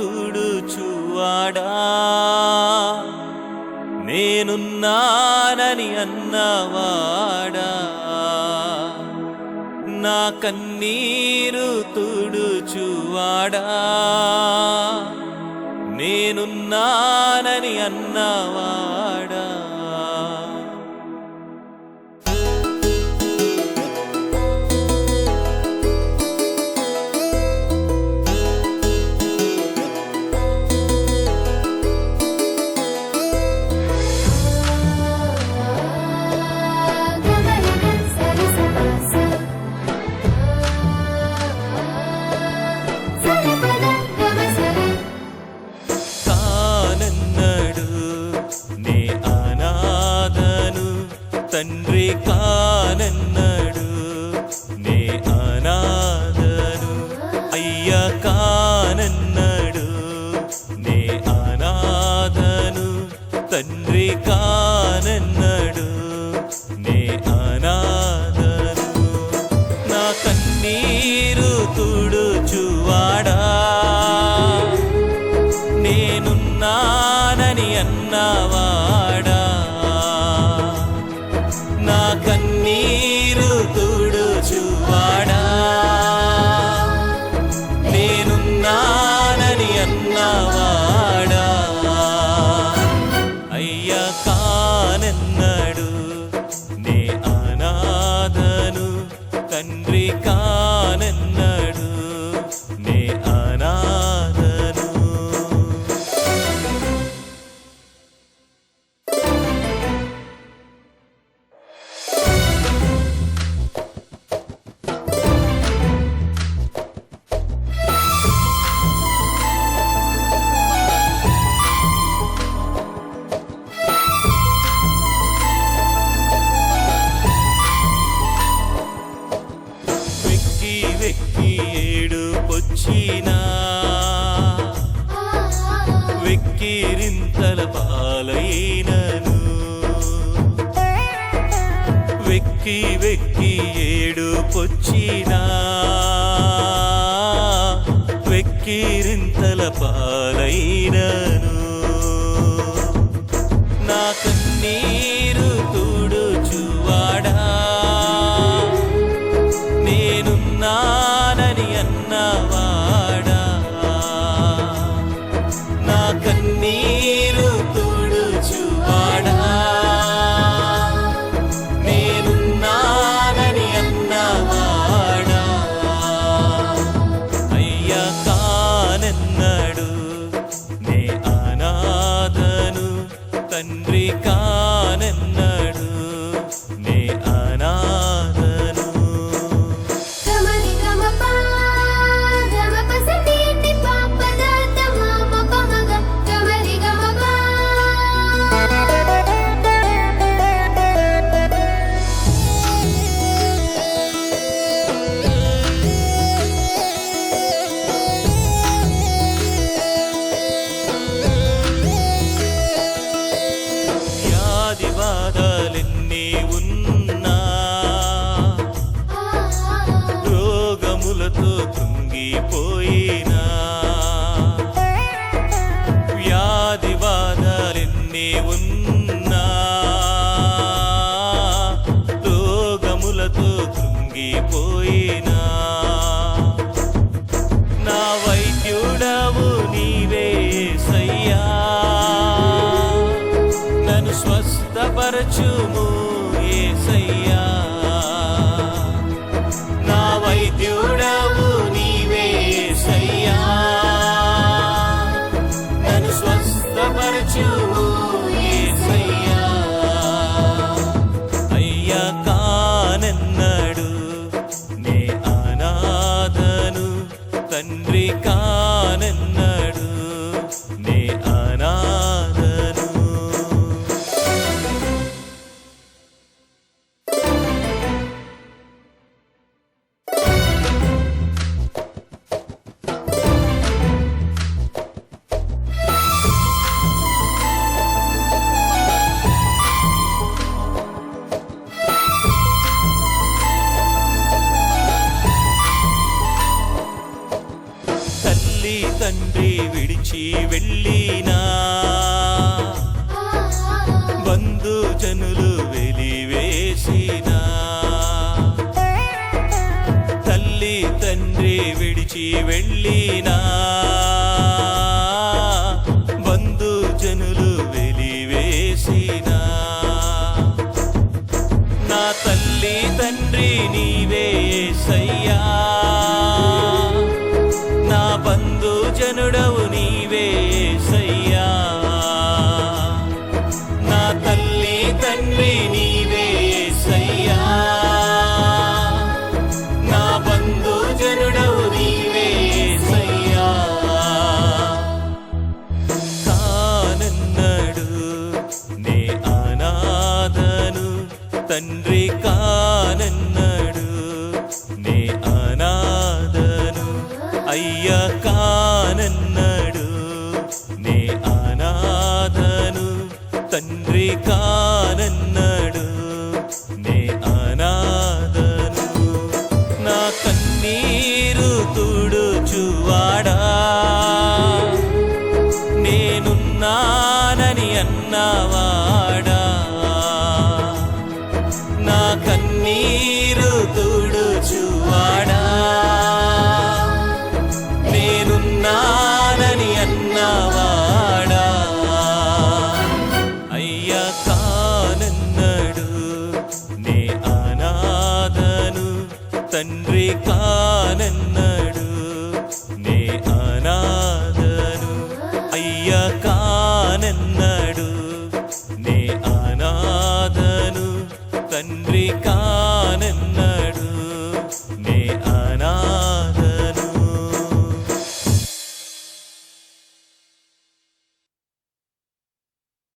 తుడుచువాడా? నేనున్నానని అన్నవాడా? నా కన్నీరు తుడుచువాడా? నేనున్నానని అన్నవాడా? తండ్రి కానన్నాడు నే అనాథను అయ్యా కానన్నాడు నే అనాథను తండ్రి కానన్నాడు నే అనాథను నా కన్నీరు తుడుచువాడా. నేనున్నానని అన్నవాడా. ఏడుపొచ్చినా వెక్కిరింతల పాలైనను. వెక్కి వెక్కి ఏడుపొచ్చినా వెక్కిరింతల పాలైనను. నా కన్నీ para te amor. తల్లి విడిచి వెళ్ళినా. బంధు జనులు వెలివేసిన. తల్లి తండ్రి విడిచి వెళ్ళినా. బంధు జనులు వెలివేసిన. నా తల్లి తండ్రి నీవే సై అయ్య కానన్నాడు నే అనాథను తండ్రి కానన్నాడు నే అనాథను నా కన్నీరు తుడుచువాడా. నేనున్నానని అన్నావా? తండ్రి కానన్నాడు. నే అనాథను. అయ్య కానన్నాడు. నే అనాథను. తండ్రి కా